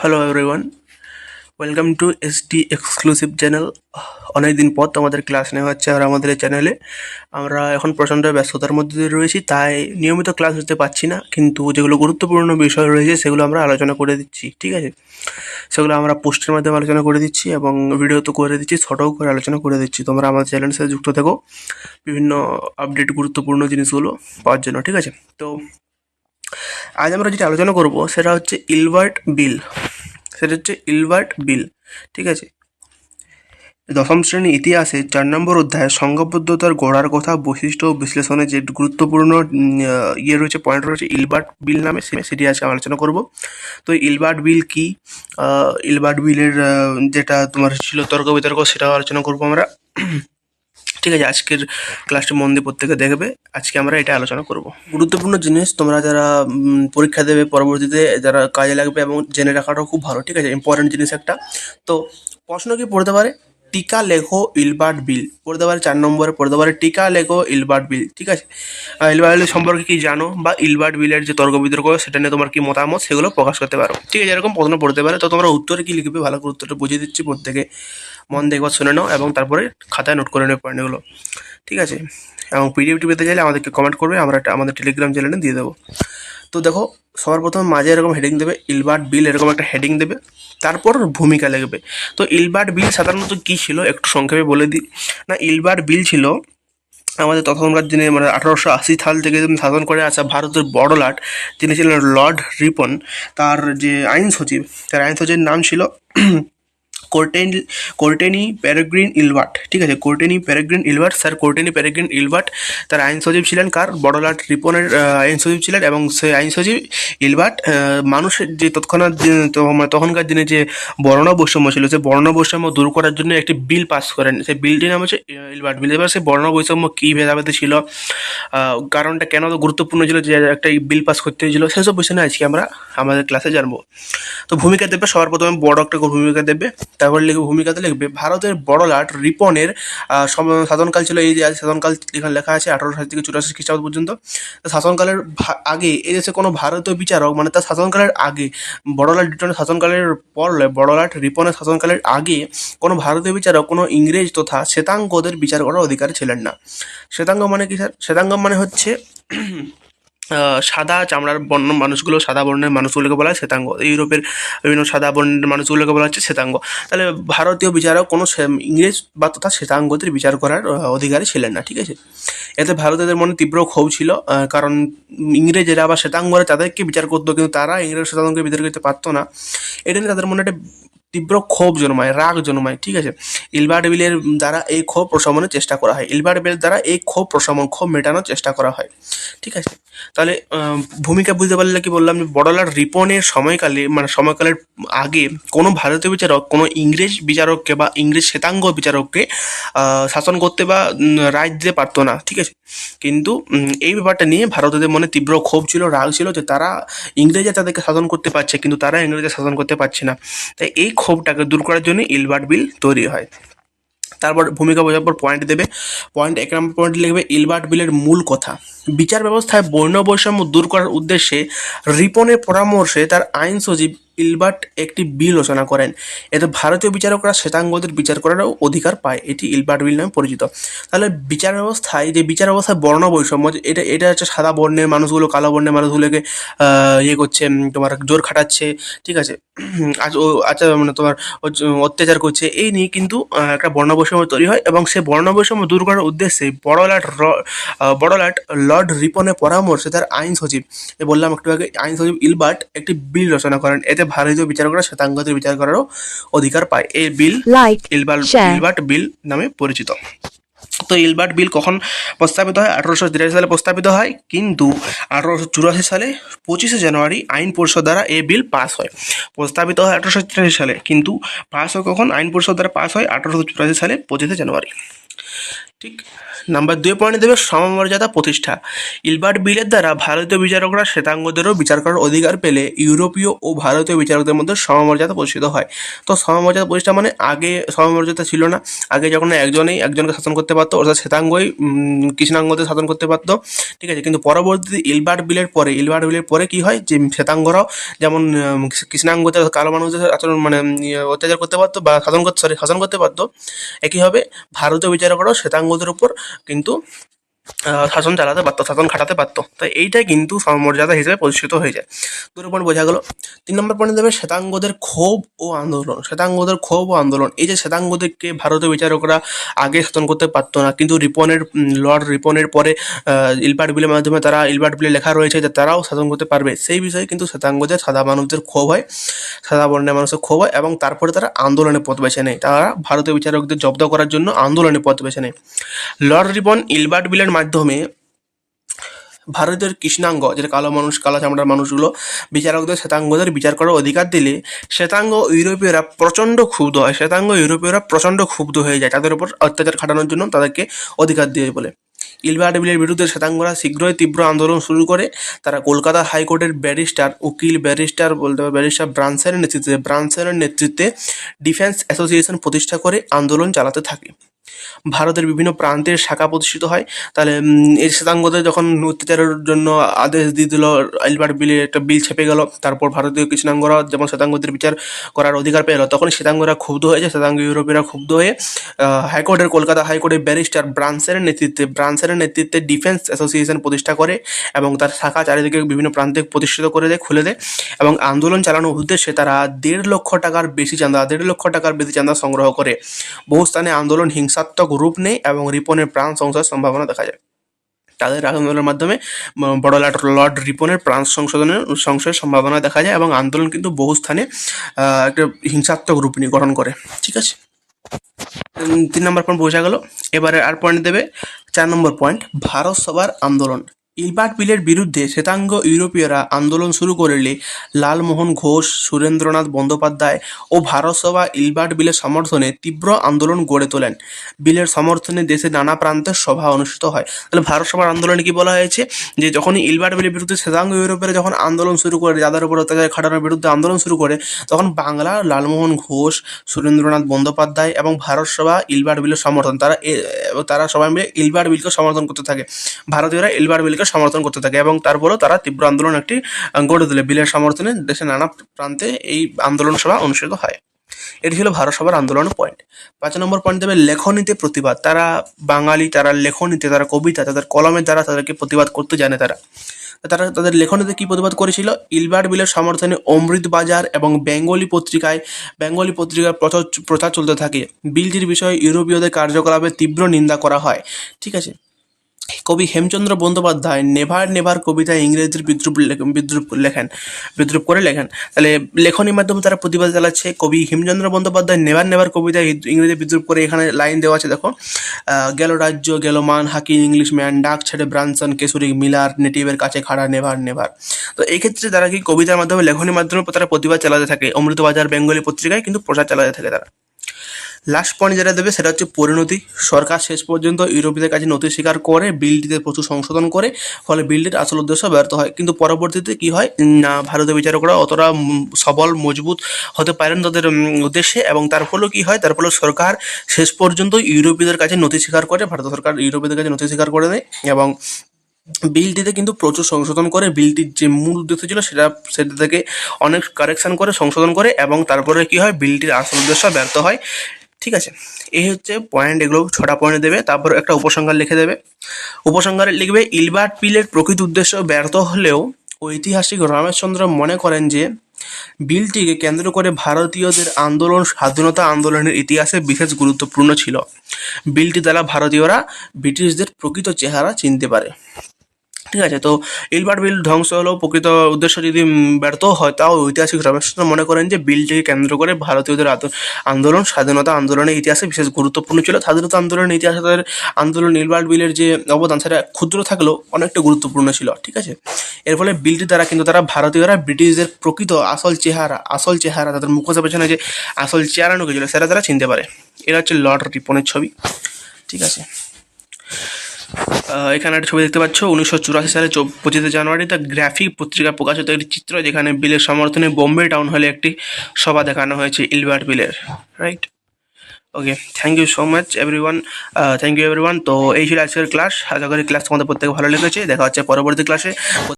Hello everyone welcome to S T exclusive channel অনেকদিন পর তোমাদের ক্লাস নেওয়া হচ্ছে আর আমাদের এই চ্যানেলে আমরা এখন প্রচণ্ড ব্যস্ততার মধ্যে রয়েছি, তাই নিয়মিত ক্লাস হতে পারছি না, কিন্তু যেগুলো গুরুত্বপূর্ণ বিষয় রয়েছে, সেগুলো আমরা আলোচনা করে দিচ্ছি, ঠিক আছে? সেগুলো আমরা পোস্টের মাধ্যমে আলোচনা করে দিচ্ছি এবং ভিডিও তো করে দিচ্ছি, ছোটও করে আলোচনা করে দিচ্ছি। তোমরা আমাদের চ্যানেলের সাথে যুক্ত থেকো। বিভিন্ন আপডেট গুরুত্বপূর্ণ জিনিসগুলো পাওয়ার জন্য, ঠিক আছে? তো আজ আমরা যেটা আলোচনা করব সেটা হচ্ছে ইলবার্ট বিল। সেটা হচ্ছে ইলবার্ট বিল, ঠিক আছে? দশম শ্রেণি ইতিহাসে চার নম্বর অধ্যায়ে সংঘবদ্ধতার গড়ার কথা, বৈশিষ্ট্য বিশ্লেষণে যে গুরুত্বপূর্ণ ইয়ে রয়েছে পয়েন্ট রয়েছে, ইলবার্ট বিল নামে সেটি আজকে আলোচনা করব। তো ইলবার্ট বিল কি? ইলবার্ট বিলের যেটা তোমার ছিল তর্ক বিতর্ক, সেটাও আলোচনা করব আমরা। ঠিক আছে, আজকের ক্লাসটি মন দিয়ে প্রত্যেকে দেখবে। আজকে আমরা এটা আলোচনা করব। গুরুত্বপূর্ণ জিনিস, তোমরা যারা পরীক্ষা দেবে পরবর্তীতে, যারা কাজে লাগবে এবং জেনে রাখাটাও খুব ভালো, ঠিক আছে? ইম্পর্টেন্ট জিনিস একটা। তো, প্রশ্ন কি পড়তে পারে? টিকা লেখো ইলবার্ট বিল। পড়তে পারে চার নম্বরে, পড়তে পারে টিকা লেখো ইলবার্ট বিল, ঠিক আছে? ইলবার্ট বিল সম্পর্কে কি জানো? বা ইলবার্ট বিলের যে তর্ক বিতর্ক, সেটা নিয়ে তোমার কি মতামত? সেগুলো প্রকাশ করতে পারো। ঠিক আছে, এরকম প্রশ্ন পড়তে পারে। তো তোমরা উত্তরে কি লিখবে? ভালো করে উত্তরটা বুঝিয়ে দিচ্ছি প্রত্যেকে। মন দিয়ে একবার শুনে নাও এবং তারপরে খাতায় নোট করে নেবে পয়েন্টগুলো। ঠিক আছে? এবং পিডিএফটি পেতে চাইলে আমাদেরকে কমেন্ট করবে, আমরা এটা আমাদের টেলিগ্রাম চ্যানেলে দিয়ে দেবো। তো দেখো সবার প্রথম মাঝে এরকম হেডিং দেবে ইলবার্ট বিল এরকম একটা হেডিং দেবে, তারপর ভূমিকা লিখবে। তো ইলবার্ট বিল সাধারণত কী ছিল? একটু সংক্ষেপে বলে দিই। না ইলবার্ট বিল ছিল আমাদের তখনকার দিনে মানে আঠারোশো আশি সাল থেকে শাসন করে আসা ভারতের বড় লাট, যিনি ছিলেন লর্ড রিপন, তার যে আইন সচিব, তার আইন সচিবের নাম ছিল কোর্টেন কোর্টেনি প্যারাগ্রিন ইলভার্ট ঠিক আছে? কোর্টেনি প্যারাগ্রিন ইলভার্ট স্যার কোর্টেনি প্যারাগ্রিন ইলভার্ট তার আইন সচিব ছিলেন কার? বড়লাট রিপনের আইন সচিব ছিলেন এবং সেই আইন সচিব ইলভার্ট মানুষের যে তৎক্ষণাৎ মানে তখনকার দিনে যে বর্ণ বৈষম্য ছিল সেই বর্ণ বৈষম্য দূর করার জন্য একটি বিল পাস করেন। সেই বিলটির নাম হচ্ছে ইলভার্ট বিল। এবার সেই বর্ণ বৈষম্য কী ভেদাভেদে ছিল কারণটা কেন তো গুরুত্বপূর্ণ ছিল যে একটা বিল পাস করতে হয়েছিল, সেসব বিষয় নিয়ে আজকে আমরা আমাদের ক্লাসে জানব। তো ভূমিকা দেবে সবার প্রথমে বড় একটা ভূমিকা দেবে। তারপর লিখবে ভূমিকাতে লিখবে, ভারতের বড়লাট রিপনের শাসনকাল ছিল এই যে শাসনকাল এখানে লেখা আছে আঠারো সাল থেকে চুরাশি খ্রিস্টাব্দ পর্যন্ত। শাসনকালের আগে এই দেশে কোনো ভারতীয় বিচারক মানে তার শাসনকালের আগে বড়লাট রিপনের শাসনকালের পর বড়লাট রিপনের শাসনকালের আগে কোনো ভারতীয় বিচারক, কোনো ইংরেজ তথা শ্বেতাঙ্গদের বিচার করার অধিকার ছিলেন না। শ্বেতাঙ্গ মানে কি স্যার? শ্বেতাঙ্গ মানে হচ্ছে সাদা চামড়ার বর্ণ মানুষগুলো, সাদা বর্ণের মানুষগুলোকে বলা হয় শ্বেতাঙ্গ। ইউরোপের বিভিন্ন সাদা বর্ণের মানুষগুলোকে বলা হচ্ছে শ্বেতাঙ্গ। তাহলে ভারতীয় বিচারক কোনো ইংরেজ বা তথা শ্বেতাঙ্গদের বিচার করার অধিকারী ছিলেন না, ঠিক আছে? এতে ভারতীয়দের মনে তীব্র ক্ষোভ ছিল কারণ ইংরেজেরা বা শ্বেতাঙ্গরা তাদেরকে বিচার করতো, কিন্তু তারা ইংরেজ শ্বেতাঙ্গকে বিচার করতে পারতো না। এটা নিয়ে তাদের মনে একটা তীব্র ক্ষোভ জন্মায়, রাগ জন্মায়, ঠিক আছে? ইলবার্ট বিলের দ্বারা এই ক্ষোভ প্রশমনের চেষ্টা করা হয়। ইলবার্ট বিলের দ্বারা এই ক্ষোভ প্রশমন, ক্ষোভ মেটানোর চেষ্টা করা হয়, ঠিক আছে? তাহলে ভূমিকা বুঝতে পারলে কি বললাম যে, বড়লাট রিপনের সময়কালে মানে সময়কালের আগে কোনো ভারতীয় বিচারক, কোনো ইংরেজ বিচারককে বা ইংরেজ শ্বেতাঙ্গ বিচারককে শাসন করতে বা রায় দিতে পারতো না, ঠিক আছে? কিন্তু এই ব্যাপারটা নিয়ে ভারতীয়দের মনে তীব্র ক্ষোভ ছিল, রাগ ছিল যে, তারা ইংরেজরা তাদেরকে শাসন করতে পারছে, কিন্তু তারা ইংরেজরা শাসন করতে পারছে না। তাই এই ক্ষোভটাকে দূর করার জন্য ইলবার্ট বিল তৈরি হয়। তারপর ভূমিকা বোঝার পর পয়েন্ট দেবে। পয়েন্ট এক নম্বর পয়েন্ট লিখবে ইলবার্ট বিলের মূল কথা। বিচার ব্যবস্থায় বর্ণ বৈষম্য দূর করার উদ্দেশ্যে রিপনের পরামর্শে তার আইন সচিব ইলবার্ট একটি বিল রচনা করেন। এতে ভারতীয় বিচারকরা শ্বেতাঙ্গদের বিচার করারও অধিকার পায়। এটি ইলবার্ট বিল নামে পরিচিত। তাহলে বিচার ব্যবস্থায় যে বিচার ব্যবস্থায় বর্ণ বৈষম্য এটা এটা হচ্ছে সাদা বর্ণের মানুষগুলো, কালো বর্ণের মানুষগুলোকে ইয়ে করছে তোমার জোর খাটাচ্ছে, ঠিক আছে? আচ্ছা মানে তোমার অত্যাচার করছে এই নিয়ে কিন্তু একটা বর্ণ বৈষম্য তৈরি হয় এবং সে বর্ণ বৈষম্য দূর করার উদ্দেশ্যে বড়লাট বড়লাট লর্ড রিপনের পরামর্শে তার আইন সচিব এ বললাম একটু আগে আইন সচিব ইলবার্ট একটি বিল রচনা করেন। এতে ভারতীয় বিচারকরা শ্বেতাঙ্গদের বিচার করারও অধিকার পায়। এই বিল ইলবার্ট ইলবার্ট বিল নামে পরিচিত। তো ইলবার্ট বিল কখন প্রস্তাবিত হয়? আঠারোশো তিরাশি সালে প্রস্তাবিত হয়, কিন্তু আঠারোশো চুরাশি সালে পঁচিশে জানুয়ারি আইন পরিষদ দ্বারা এ বিল পাস হয়। প্রস্তাবিত হয় আঠারোশো তিরাশি সালে, কিন্তু পাস হয় কখন? আইন পরিষদ দ্বারা পাস হয় আঠারোশো চুরাশি সালে পঁচিশে জানুয়ারি। ঠিক। নাম্বার দুই পয়েন্ট দেবে সমমর্যাদা প্রতিষ্ঠা। ইলবার্ট বিলের দ্বারা ভারতীয় বিচারকরা শ্বেতাঙ্গদেরও বিচার করার অধিকার পেলে ইউরোপীয় ও ভারতীয় বিচারকদের মধ্যে সমমর্যাদা প্রতিষ্ঠিত হয়। তো সমমর্যাদা প্রতিষ্ঠা মানে আগে সমমর্যাদা ছিল না। আগে যখন একজনেই একজনকে শাসন করতে পারতো, অর্থাৎ শ্বেতাঙ্গই কৃষ্ণাঙ্গদের শাসন করতে পারতো, ঠিক আছে? কিন্তু পরবর্তীতে ইলবার্ট বিলের পরে, ইলবার্ট বিলের পরে কি হয়? যে শ্বেতাঙ্গরাও যেমন কৃষ্ণাঙ্গদের কালো মানুষদের আচরণ মানে অত্যাচার করতে পারতো বা শাসন করতে সরি শাসন করতে পারতো, একইভাবে ভারতীয় বিচারকরাও শ্বেতাঙ্গদের উপর কিন্তু আহ, শাসন চালাতে পারতো, শাসন খাটাতে পারতো। তাই এইটাই কিন্তু সমমর্যাদা হিসেবে প্রতিষ্ঠিত হয়ে যায় দুটো পয়েন্ট বোঝা গেল। তিন নম্বর পয়েন্ট দেবে শ্বেতাঙ্গদের ক্ষোভ ও আন্দোলন। শ্বেতাঙ্গদের ক্ষোভ ও আন্দোলন। এই যে শ্বেতাঙ্গদেরকে ভারতীয় বিচারকরা আগে শাসন করতে পারতো না, কিন্তু রিপনের লর্ড রিপনের পরে ইলবার্ট বিলের মাধ্যমে তারা, ইলবার্ট বিলে লেখা রয়েছে যে তারাও শাসন করতে পারবে। সেই বিষয়ে কিন্তু শ্বেতাঙ্গদের সাদা মানুষদের ক্ষোভ হয়, সাদা বর্ণের মানুষের ক্ষোভ হয় এবং তারপরে তারা আন্দোলনে পথ বেছে নেয়। তারা ভারতীয় বিচারকদের জব্দ করার জন্য আন্দোলনে পথ বেছে নেয়। লর্ড রিপন, ইলবার্ট বিলের মাধ্যমে ভারতের কৃষ্ণাঙ্গ, যেটা কালো মানুষ, কালো চামড়ার মানুষগুলো, বিচারকদের শ্বেতাঙ্গদের বিচার করার অধিকার দিলে শ্বেতাঙ্গ ইউরোপীয়রা প্রচণ্ড ক্ষুব্ধ হয়। শ্বেতাঙ্গ ইউরোপীয়রা প্রচণ্ড ক্ষুব্ধ হয়ে যায়। তাদের উপর অত্যাচার খাটানোর জন্য তাদেরকে অধিকার দিয়ে বলে। ইলবার্ট বিলের বিরুদ্ধে শ্বেতাঙ্গরা শীঘ্রই তীব্র আন্দোলন শুরু করে। তারা কলকাতা হাইকোর্টের ব্যারিস্টার, উকিল, ব্যারিস্টার বলতে পারে ব্যারিস্টার ব্রান্সের নেতৃত্বে ব্রান্সের নেতৃত্বে ডিফেন্স অ্যাসোসিয়েশন প্রতিষ্ঠা করে আন্দোলন চালাতে থাকে। ভারতের বিভিন্ন প্রান্তের শাখা প্রতিষ্ঠিত হয়। তাহলে এই শ্বেতাঙ্গদের যখন অত্যাচারের জন্য আদেশ দিয়ে দিল আলবার্ট বিলে একটা বিল ছেপে গেল, তারপর ভারতীয় কৃষ্ণাঙ্গরা যেমন শ্বেতাঙ্গদের বিচার করার অধিকার পেল তখন শ্বেতাঙ্গরা ক্ষুব্ধ হয়েছে। শ্বেতাঙ্গ ইউরোপীয়রা ক্ষুব্ধ হয়ে হাইকোর্টের কলকাতা হাইকোর্টের ব্যারিস্টার ব্রান্সের নেতৃত্বে ব্রান্সের নেতৃত্বে ডিফেন্স অ্যাসোসিয়েশন প্রতিষ্ঠা করে এবং তার শাখা চারিদিকে বিভিন্ন প্রান্তে প্রতিষ্ঠিত করে দেয়, খুলে দেয় এবং আন্দোলন চালানোর উদ্দেশ্যে তারা দেড় লক্ষ টাকার বেশি চাঁদা, দেড় লক্ষ টাকার বেশি চাঁদা সংগ্রহ করে। বহু স্থানে আন্দোলন হিংসাত্মক রূপ নেয় এবং রিপনের প্রাণ সংশয়ের সম্ভাবনা দেখা যায়। তাদের আন্দোলনের মাধ্যমে বড় লাট লর্ড রিপনের প্রাণ সংশোধনের সংশয়ের সম্ভাবনা দেখা যায় এবং আন্দোলন কিন্তু বহু স্থানে একটা হিংসাত্মক রূপ নিয়ে গঠন করে। ঠিক আছে? তিন নম্বর পয়েন্ট বোঝা গেল। এবারে আর পয়েন্ট দেবে চার নম্বর পয়েন্ট ভারত সভার আন্দোলন। ইলবার্ট বিলের বিরুদ্ধে শ্বেতাঙ্গ ইউরোপীয়রা আন্দোলন শুরু করলে লালমোহন ঘোষ, সুরেন্দ্রনাথ বন্দ্যোপাধ্যায় ও ভারত সভা ইলবার্ট বিলের সমর্থনে তীব্র আন্দোলন গড়ে তোলেন। বিলের সমর্থনে দেশের নানা প্রান্তে সভা অনুষ্ঠিত হয়। তাহলে ভারত সভার আন্দোলনে কি বলা হয়েছে? যে যখনই ইলবার্ট বিলের বিরুদ্ধে শ্বেতাঙ্গ ইউরোপেরা যখন আন্দোলন শুরু করে, যাদের উপর অত্যাচার খাটানোর বিরুদ্ধে আন্দোলন শুরু করে, তখন বাংলা, লালমোহন ঘোষ, সুরেন্দ্রনাথ বন্দ্যোপাধ্যায় এবং ভারত সভা ইলবার্ট বিলের সমর্থন, তারা তারা সবাই মিলে ইলবার্ট বিলকে সমর্থন করতে থাকে। ভারতীয়রা ইলবার্ট বিলকে সমর্থন করতে থাকে এবং তারপরেও তারা তীব্র আন্দোলন একটি গড়ে তোলে। বিলের সমর্থনে দেশের নানা প্রান্তে এই আন্দোলন সভা অনুষ্ঠিত হয়। এটি ছিল ভারত সভার আন্দোলনের পয়েন্ট। পাঁচ নম্বর পয়েন্ট দেবে লেখনীতে প্রতিবাদ। তারা বাঙালি, তারা লেখনীতে, তারা কবিতা, তাদের কলমের দ্বারা তাদেরকে প্রতিবাদ করতে জানে তারা। তারা তাদের লেখনীতে কি প্রতিবাদ করেছিল? ইলবার্ট বিলের সমর্থনে অমৃত বাজার এবং বেঙ্গলি পত্রিকায়, বেঙ্গলি পত্রিকার প্রচার প্রচার চলতে থাকে। বিলটির বিষয়ে ইউরোপীয়দের কার্যকলাপে তীব্র নিন্দা করা হয়। ঠিক আছে? কবি হেমচন্দ্র বন্দ্যোপাধ্যায় নেভার নেভার কবিতায় ইংরেজির বিদ্রুপ বিদ্রুপ লেখেন, বিদ্রুপ করে লেখেন। তাহলে লেখনীর মাধ্যমে তারা প্রতিবাদ চালাচ্ছে কবি হেমচন্দ্র বন্দ্যোপাধ্যায় নেভার নেভার কবিতায় ইংরেজি বিদ্রুপ করে এখানে লাইন দেওয়া আছে, দেখো। গেল রাজ্য, গেল মান হাকিং ইংলিশ ম্যান, ডাক ছেড়ে ব্রানসন, কেশরী, মিলার, নেটিভের কাছে খাড়া, নেভার নেভার। তো এই ক্ষেত্রে তারা কি কবিতার মাধ্যমে, লেখনীর মাধ্যমে তারা প্রতিবাদ চালাতে থাকে? অমৃতবাজার, বেঙ্গলি পত্রিকায় কিন্তু প্রচার চালাতে থাকে তারা। লাস্ট পয়েন্ট যেটা দেবে সেটা হচ্ছে পরিণতি। সরকার শেষ পর্যন্ত ইউরোপীয়দের কাছে নথি স্বীকার করে, বিলটিতে প্রচুর সংশোধন করে, ফলে বিলটির আসল উদ্দেশ্য ব্যর্থ হয়। কিন্তু পরবর্তীতে কি হয়? না, ভারতীয় বিচারকরা অতটা সবল, মজবুত হতে পারেন তাদের উদ্দেশ্যে এবং তার ফলেও কী হয়? তার ফলে সরকার শেষ পর্যন্ত ইউরোপীয়দের কাছে নথি স্বীকার করে, ভারত সরকার ইউরোপীয়দের কাছে নথি স্বীকার করে দেয় এবং বিলটিতে কিন্তু প্রচুর সংশোধন করে, বিলটির যে মূল উদ্দেশ্য ছিল সেটা সেটা থেকে অনেক কারেকশান করে, সংশোধন করে এবং তারপরে কি হয়? বিলটির আসল উদ্দেশ্য ব্যর্থ হয়। ঠিক আছে? এই হচ্ছে পয়েন্ট এগুলো ছটা পয়েন্ট দেবে, তারপর একটা উপসংহার লিখে দেবে। উপসংহারে লিখবে, ইলবার্ট পিলের প্রকৃত উদ্দেশ্য ব্যর্থ হলেও ঐতিহাসিক রমেশচন্দ্র মনে করেন যে, বিলটিকে কেন্দ্র করে ভারতীয়দের আন্দোলন, স্বাধীনতা আন্দোলনের ইতিহাসে বিশেষ গুরুত্বপূর্ণ ছিল। বিলটি দ্বারা ভারতীয়রা ব্রিটিশদের প্রকৃত চেহারা চিনতে পারে। ঠিক আছে, তো ইলবার্ট বিল ধ্বংস হলেও প্রকৃত উদ্দেশ্য যদি ব্যর্থ হয়, তাও ঐতিহাসিক রমেশচন্দ্র মনে করেন যে বিলটিকে কেন্দ্র করে ভারতীয়দের আন্দোলন, স্বাধীনতা আন্দোলনের ইতিহাসে বিশেষ গুরুত্বপূর্ণ ছিল। স্বাধীনতা আন্দোলনের ইতিহাসে তাদের আন্দোলন ইলবার্ট বিলের যে অবদান, সেটা ক্ষুদ্র থাকলেও অনেকটা গুরুত্বপূর্ণ ছিল, ঠিক আছে? এর ফলে বিলটি দ্বারা কিন্তু তারা ভারতীয়রা ব্রিটিশদের প্রকৃত আসল চেহারা আসল চেহারা, তাদের মুখোশের পেছনে যে আসল চেহারা ঢুকেছিল, সেটা তারা চিনতে পারে। এটা হচ্ছে লর্ড রিপনের ছবি, ঠিক আছে? এখানে একটা ছবি দেখতে পাচ্ছ। উনিশশো চুরাশি সালে পঁচিশে জানুয়ারি দ্য গ্রাফিক পত্রিকা প্রকাশিত একটি চিত্র, যেখানে বিলের সমর্থনে বোম্বে টাউন হলে একটি সভা দেখানো হয়েছে, ইলবার্ট বিলের। Right okay thank you so much everyone thank you everyone তো এই ছিল আজকের ক্লাস আশা করি ক্লাস তোমাদের প্রত্যেকে ভালো লেগেছে। দেখা হচ্ছে পরবর্তী ক্লাসে